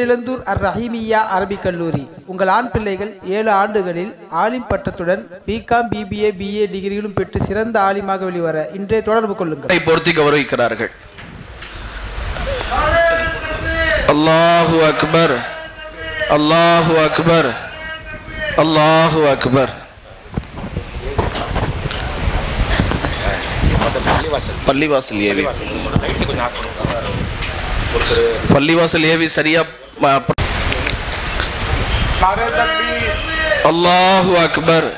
பேரிழந்தூர் அர் ரஹீமியா அரபிக் கல்லூரி. உங்கள் ஆண் பிள்ளைகள் ஏழு ஆண்டுகளில் ஆலிம் பட்டத்துடன் பிகாம் பிபிஏ பிஏ டிகிரிகளும் பெற்று சிறந்த ஆலிமாக வெளிவர இன்றே தொடர்பு கொள்ளுங்கள். பொருத்தி கௌரவிக்கிறார்கள். அல்லாஹு அக்பர். அல்லாஹு அக்பர். அல்லாஹு அக்பர். பள்ளிவாசல் ஏவி பள்ளிவாசல் ஏவி சரியா அல்லாஹு அக்பர்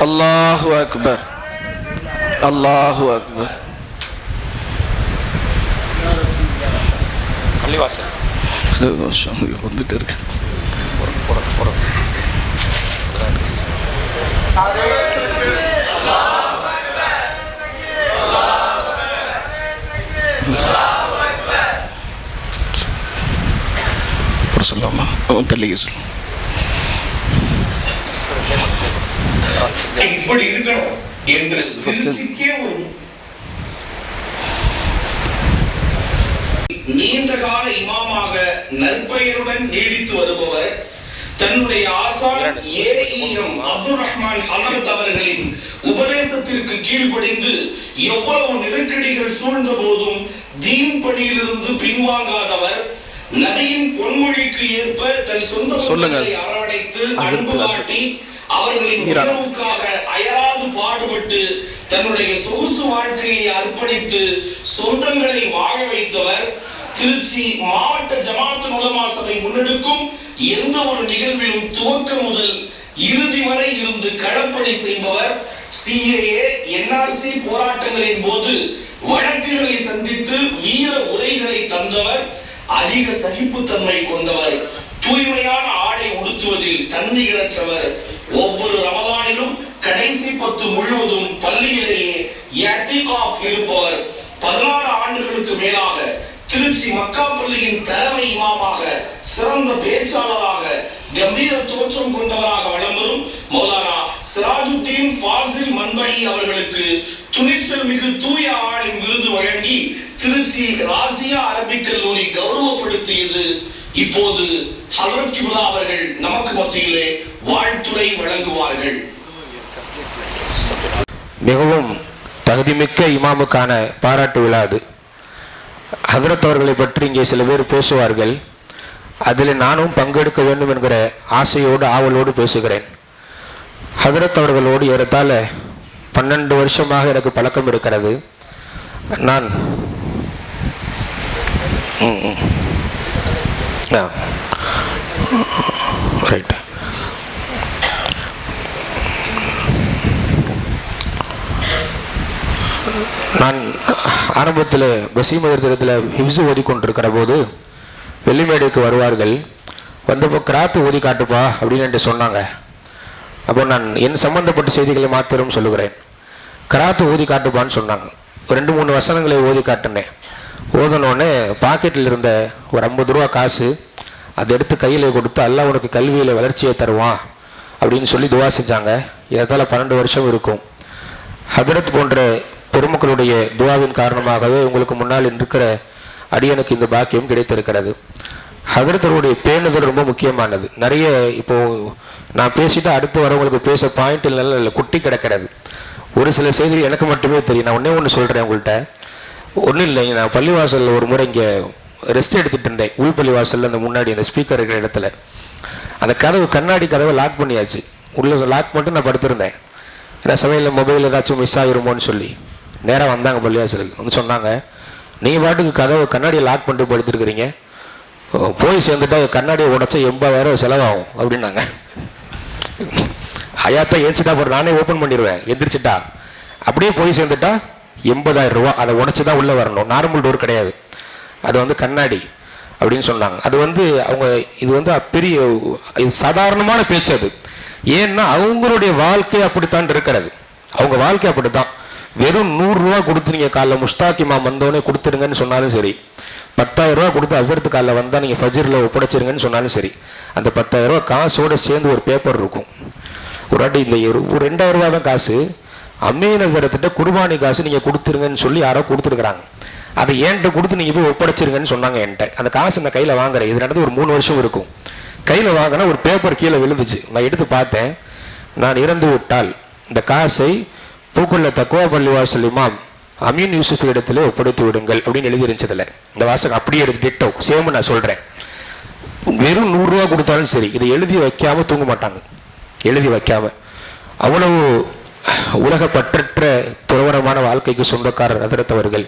அல்லாஹு அக்பர் அல்லாஹு அக்பர் வருஷம் வந்துட்டு இருக்கு அப்புறம் சொல்லாமா அவன் தள்ளிக்க சொல்லு. இப்படி இருக்கணும். என்று திருச்சிக்கே ஒரு நீண்ட கால இமாமாக நற்பெயருடன் நீடித்து வருபவர் தன்னுடைய ஆசான் ஏஎம் அப்துல் ரஹ்மான் ஹலரத் அவர்களின் உபதேசத்திற்கு கீழ்ப்படிந்து எவ்வளவு நெருக்கடிகள் சூழ்ந்த போதும் தீன் பணியிலிருந்து பின்வாங்காதவர் நபியின் பொன்மொழிக்கு ஏற்ப தன் சொந்த சொல்லுங்க. அரவணைத்து அவர்களின் ஈரான். உணர்வுக்காக அயராது பாடுபட்டு தன்னுடைய சொகுசு வாழ்க்கையை அர்ப்பணித்து சொந்தங்களை வாழ வைத்தவர் திருச்சி மாவட்ட ஜமாத்து உலமா சபை முன்னெடுக்கும் எந்த ஒரு நிகழ்விலும் துவக்க முதல் இறுதி வரை இருந்து களப்பணி செய்பவர் சிஏஏ என்ஆர்சி போராட்டங்களின் போது வழக்குகளை சந்தித்து வீர உரைகளை தந்தவர் அதிக சகிப்புத்தன்மை கொண்டவர் தூய்மையான ஆடை உடுத்துவதில் தன்னிகரற்றவர். ஒவ்வொரு ரமதானிலும் கடைசி பத்து முழுவதும் பள்ளியிலேயே இருப்பவர். பதினாறு ஆண்டுகளுக்கு மேலாக திருச்சி மக்கா பள்ளியின் தலைமை இமாமாக சிறந்த பேச்சாளராக கம்பீர தோற்றம் கொண்டவராக வளம் வரும் மௌலானா சிராஜுத்தீன் ஃபாசில் மண்பகி அவர்களுக்கு துணிச்சல் மிகு தூய ஆளின் விருது வழங்கி திருச்சி ராசியா அரபிக் கல்லூரி கௌரவப்படுத்தியது. இப்போது ஹலரத் கிப்லா அவர்கள் நமக்கு மத்தியிலே வாழ்த்துரை வழங்குவார்கள். மிகவும் தகுதிமிக்க இமாமுக்கான பாராட்டு விழா அது. ஹதரத் அவர்களை பற்றி இங்கே சில பேர் பேசுவார்கள். அதில் நானும் பங்கெடுக்க வேண்டும் என்கிற ஆசையோடு ஆவலோடு பேசுகிறேன். ஹதரத் அவர்களோடு ஏறத்தால் பன்னெண்டு வருஷமாக எனக்கு பழக்கம் இருக்கிறது. நான் ம், ம். ஆ. ரைட் நான் ஆரம்பத்தில் பசீமதத்தில் ஹிப்ஸு ஓதிக்கொண்டிருக்கிற போது வெள்ளிமேடைக்கு வருவார்கள். வந்தப்போ கிராத்து ஓதி காட்டுப்பா அப்படின்னு சொன்னாங்க. அப்போ நான் என் சம்பந்தப்பட்ட செய்திகளை மாத்திரம் சொல்லுகிறேன். கராத்து ஓதி காட்டுப்பான்னு சொன்னாங்க. ரெண்டு மூணு வசனங்களை ஓதி காட்டினேன். ஓதனோடனே பாக்கெட்டில் இருந்த ஒரு ஐம்பது ரூபா காசு அதை எடுத்து கையில் கொடுத்து எல்லாம் உனக்கு கல்வியில் வளர்ச்சியை தருவான். அப்படின்னு சொல்லி துவா செஞ்சாங்க. ஏதால பன்னெண்டு வருஷம் இருக்கும். ஹதரத் போன்ற பெருமக்களுடைய துவாவின் காரணமாகவே உங்களுக்கு முன்னால் இருக்கிற அடியனுக்கு இந்த பாக்கியம் கிடைத்திருக்கிறது. ஹதரத்தருடைய பேணுதல் ரொம்ப முக்கியமானது. நிறைய இப்போ நான் பேசிட்டு அடுத்து வரவங்களுக்கு பேச பாயிண்ட் இல்லை குட்டி கிடக்கிறது. ஒரு சில செய்தி எனக்கு மட்டுமே தெரியும். நான் ஒன்றே ஒன்று சொல்கிறேன் உங்கள்கிட்ட ஒன்றும் இல்லை நான் பள்ளிவாசலில் ஒரு முறை இங்கே ரெஸ்ட் எடுத்துட்டு இருந்தேன். உள் பள்ளிவாசலில் அந்த முன்னாடி அந்த ஸ்பீக்கர் இருக்கிற இடத்துல. அந்த கதவு கண்ணாடி கதவை லாக் பண்ணியாச்சு. உள்ள லாக் மட்டும் நான் படுத்திருந்தேன். ஏன்னா சமையலில் மொபைல் ஏதாச்சும் மிஸ் ஆகிருமோன்னு சொல்லி. நேராக வந்தாங்க பள்ளிவாசலுக்கு. வந்து சொன்னாங்க நீங்கள் பாட்டுக்கு கதவை கண்ணாடியை லாக் பண்ணிட்டு படுத்துருக்குறீங்க. போய் சேர்ந்துட்டா கண்ணாடியை உடச்சா எண்பதாயிரம் செலவாகும் அப்படின்னாங்க. ஹயாத்தா ஏஞ்சிட்டா அப்புறம் நானே ஓப்பன் பண்ணிடுவேன் எந்திரிச்சிட்டா. அப்படியே போய் சேர்ந்துட்டா எண்பதாயிரம் ரூபா அதை உடச்சி தான் உள்ளே வரணும். நார்மல் டோர் கிடையாது. அது வந்து கண்ணாடி அப்படின்னு சொன்னாங்க. அது வந்து அவங்க இது வந்து பெரிய இது சாதாரணமான பேச்சு அது. ஏன்னா அவங்களுடைய வாழ்க்கை அப்படித்தான் இருக்கிறது. அவங்க வாழ்க்கை அப்படித்தான். வெறும் நூறுரூவா கொடுத்துருங்க காலைல காலைல முஸ்தாக்கிமா வந்தோடனே கொடுத்துருங்கன்னு சொன்னாலும் சரி. பத்தாயிரம் ரூபா கொடுத்து அசரத்து காலில் வந்தால் நீங்கள் ஃபஜிரில் ஒப்படைச்சிருங்கன்னு சொன்னாலும் சரி அந்த பத்தாயிரம் ரூபா காசோடு சேர்ந்து ஒரு பேப்பர் இருக்கும். ஒரு வாட்டி இந்த ஒரு- ஒரு ரெண்டாயிரம் ரூபா தான் காசு. அமீன் அசரத்திட்ட குர்பானி காசு நீங்கள் கொடுத்துருங்கன்னு சொல்லி யாரோ கொடுத்துருக்குறாங்க. அதை என்கிட்ட கொடுத்து நீங்கள் போய் ஒப்படைச்சிருங்கன்னு சொன்னாங்க என்கிட்ட. அந்த காசு நான் கையில் வாங்குறேன் இது நடந்து ஒரு மூணு வருஷம் இருக்கும். கையில் வாங்கினா ஒரு பேப்பர் கீழே விழுந்துச்சு. நான் எடுத்து பார்த்தேன். நான் இறந்து விட்டால் இந்த காசை பூக்குள்ள தக்குவா பள்ளிவாசல் இமாம் அமீன் யூசுஃப் இடத்துல ஒப்படைத்து விடுங்கள் அப்படின்னு எழுதி இந்த வாசகம் அப்படியே எடுத்து டிட்டோ சேம் நான் சொல்கிறேன் வெறும் நூறுரூவா கொடுத்தாலும் சரி இதை எழுதி வைக்காமல் தூங்க மாட்டாங்க. எழுதி வைக்காமல் அவ்வளவு உலக பற்றற்ற துறவரமான வாழ்க்கைக்கு சொந்தக்காரர் அதிரத்தவர்கள்